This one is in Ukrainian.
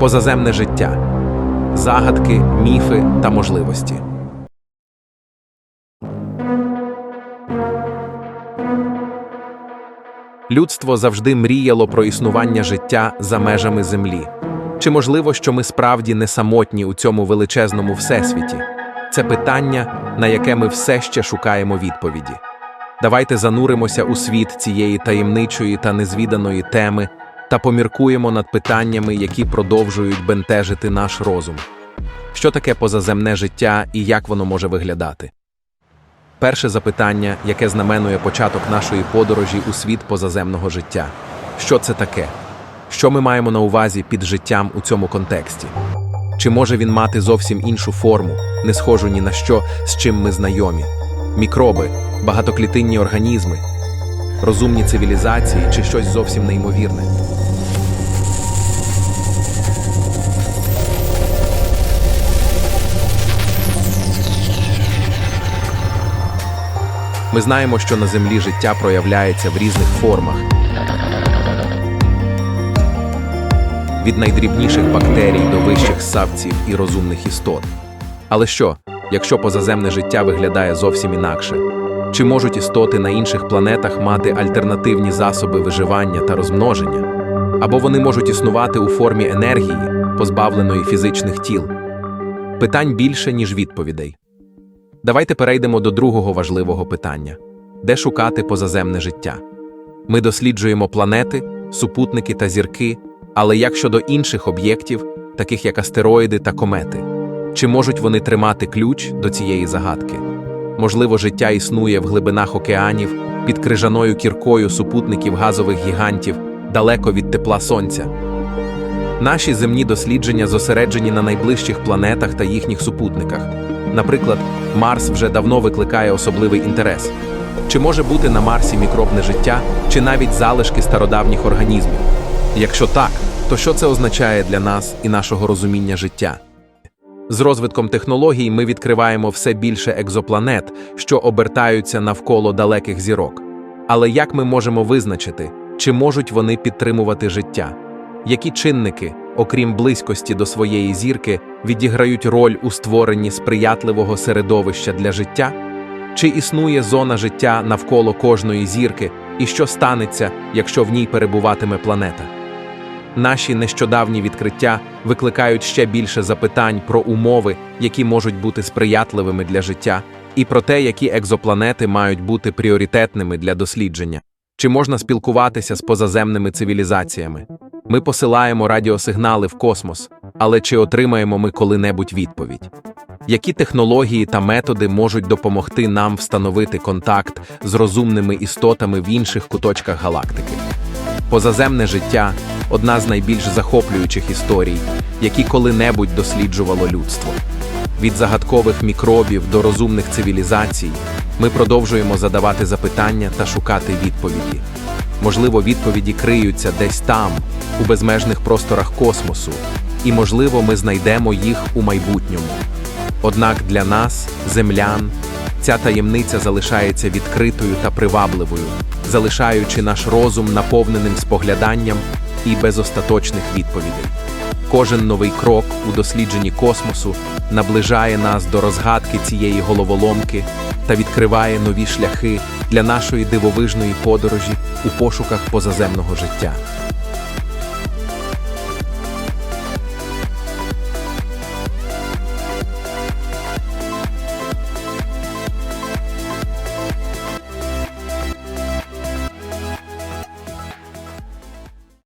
позаземне життя, загадки, міфи та можливості. Людство завжди мріяло про існування життя за межами Землі. Чи можливо, що ми справді не самотні у цьому величезному всесвіті? Це питання, на яке ми все ще шукаємо відповіді. Давайте зануримося у світ цієї таємничої та незвіданої теми та поміркуємо над питаннями, які продовжують бентежити наш розум. Що таке позаземне життя і як воно може виглядати? Перше запитання, яке знаменує початок нашої подорожі у світ позаземного життя. Що це таке? Що ми маємо на увазі під життям у цьому контексті? Чи може він мати зовсім іншу форму, не схожу ні на що, з чим ми знайомі? Мікроби, багатоклітинні організми, розумні цивілізації чи щось зовсім неймовірне? Ми знаємо, що на Землі життя проявляється в різних формах. Від найдрібніших бактерій до вищих ссавців і розумних істот. Але що, якщо позаземне життя виглядає зовсім інакше? Чи можуть істоти на інших планетах мати альтернативні засоби виживання та розмноження? Або вони можуть існувати у формі енергії, позбавленої фізичних тіл? Питань більше, ніж відповідей. Давайте перейдемо до другого важливого питання: де шукати позаземне життя? Ми досліджуємо планети, супутники та зірки, але як щодо інших об'єктів, таких як астероїди та комети, чи можуть вони тримати ключ до цієї загадки? Можливо, життя існує в глибинах океанів, під крижаною кіркою супутників газових гігантів, далеко від тепла сонця. Наші земні дослідження зосереджені на найближчих планетах та їхніх супутниках. Наприклад, Марс вже давно викликає особливий інтерес. Чи може бути на Марсі мікробне життя, чи навіть залишки стародавніх організмів? Якщо так, то що це означає для нас і нашого розуміння життя? З розвитком технологій ми відкриваємо все більше екзопланет, що обертаються навколо далеких зірок. Але як ми можемо визначити, чи можуть вони підтримувати життя? Які чинники, окрім близькості до своєї зірки, відіграють роль у створенні сприятливого середовища для життя? Чи існує зона життя навколо кожної зірки, і що станеться, якщо в ній перебуватиме планета? Наші нещодавні відкриття викликають ще більше запитань про умови, які можуть бути сприятливими для життя, і про те, які екзопланети мають бути пріоритетними для дослідження. Чи можна спілкуватися з позаземними цивілізаціями? Ми посилаємо радіосигнали в космос, але чи отримаємо ми коли-небудь відповідь? Які технології та методи можуть допомогти нам встановити контакт з розумними істотами в інших куточках галактики? Позаземне життя одна з найбільш захоплюючих історій, які коли-небудь досліджувало людство. Від загадкових мікробів до розумних цивілізацій ми продовжуємо задавати запитання та шукати відповіді. Можливо, відповіді криються десь там, у безмежних просторах космосу, і, можливо, ми знайдемо їх у майбутньому. Однак для нас, землян, ця таємниця залишається відкритою та привабливою, залишаючи наш розум наповненим спогляданням і без остаточних відповідей. Кожен новий крок у дослідженні космосу наближає нас до розгадки цієї головоломки та відкриває нові шляхи для нашої дивовижної подорожі у пошуках позаземного життя.